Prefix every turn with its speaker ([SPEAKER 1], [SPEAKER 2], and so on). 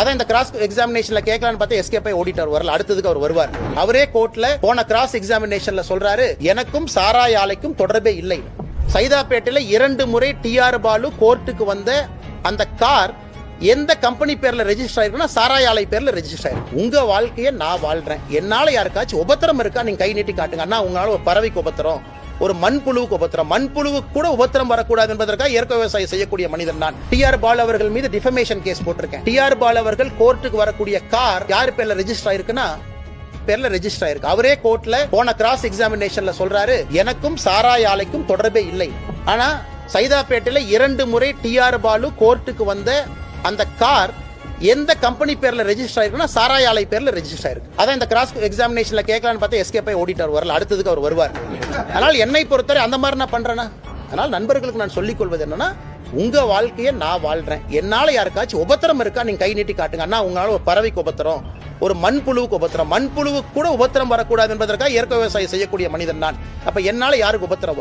[SPEAKER 1] அதான் இந்த கிராஸ் எக்ஸாமினேஷன்ல கேட்கலான்னு பார்த்தா எஸ்கே போய் ஓடிட்டார் வரல. அடுத்ததுக்கு அவர் வருவார். அவரே கோர்ட்ல போன கிராஸ் எக்ஸாமினேஷன்ல சொல்றாரு எனக்கும் சாராய ஆலைக்கும் தொடர்பே இல்லை. சைதாப்பேட்டையில இரண்டு முறை டிஆர் பாலு கோர்ட்டுக்கு வந்த அந்த கார் எந்த கம்பெனி பேர்ல ரெஜிஸ்டர் ஆயிருக்குன்னா சாராய ஆலை பேர்ல ரெஜிஸ்டர் ஆயிருக்கு. உங்க வாழ்க்கையை நான் வாழ்றேன். என்னால யாருக்காச்சும் உபத்திரம் இருக்கா? நீங்க கை நீட்டி காட்டுங்க. அண்ணா உங்களால ஒரு பறவைக்கு உபத்திரம். ஒரு மண்புழுவுக்கு உபத்திரம். மண்புழுவுக்கு கூட உபத்திரம் வரக்கூடாது என்பதற்காக இயற்கை விவசாயம் செய்யக்கூடிய மனிதன் நான். டிஆர் பால் அவர்கள் மீது டிஃபமேஷன் கேஸ் போட்டிருக்கேன். டிஆர் பால் அவர்கள் கோர்ட்டுக்கு வரக்கூடிய கார் யார் பேர்ல ரெஜிஸ்டர் ஆயிருக்குன்னா பேர்ல ரெஜிஸ்டர் ஆயிருக்கு. அவரே கோர்ட்ல போன கிராஸ் எக்ஸாமினேஷன்ல சொல்றாரு எனக்கும் சாராய ஆலைக்கும் தொடர்பே இல்லை. ஆனா சைதாப்பேட்டையில இரண்டு முறை டிஆர் பாலு கோர்ட்டுக்கு வந்த அந்த கார் எந்த கம்பெனி பேர்ல ரெஜிஸ்டர் ஆயிருக்குன்னா சாராய ஆலை பேர்ல ரெஜிஸ்டர் ஆயிருக்கு. அதான் இந்த கிராஸ் எக்ஸாமினேஷன்ல கேட்கலான்னு பார்த்தா எஸ்கே போய் ஓடிட்டார் வரல. அடுத்ததுக்கு அவர் வருவார். அதனால் என்னை பொறுத்தவரை அந்த மாதிரி நான் பண்றேன்னா அதனால் நண்பர்களுக்கு நான் சொல்லிக் கொள்வது என்னன்னா உங்க வாழ்க்கையை நான் வாழ்றேன். என்னால யாருக்காச்சும் உபத்திரம் இருக்கா? நீங்க கை நீட்டி காட்டுங்க. அண்ணா உங்களால ஒரு பறவைக்கு உபத்திரம் ஒரு மண்புழுவுக்கு உபத்திரம். மண்புழுவுக்கு கூட உபத்திரம் வரக்கூடாது என்பதற்காக இயற்கை விவசாயம் செய்யக்கூடிய மனிதன் நான். அப்ப என்னால யாருக்கு உபத்திரம் வரும்?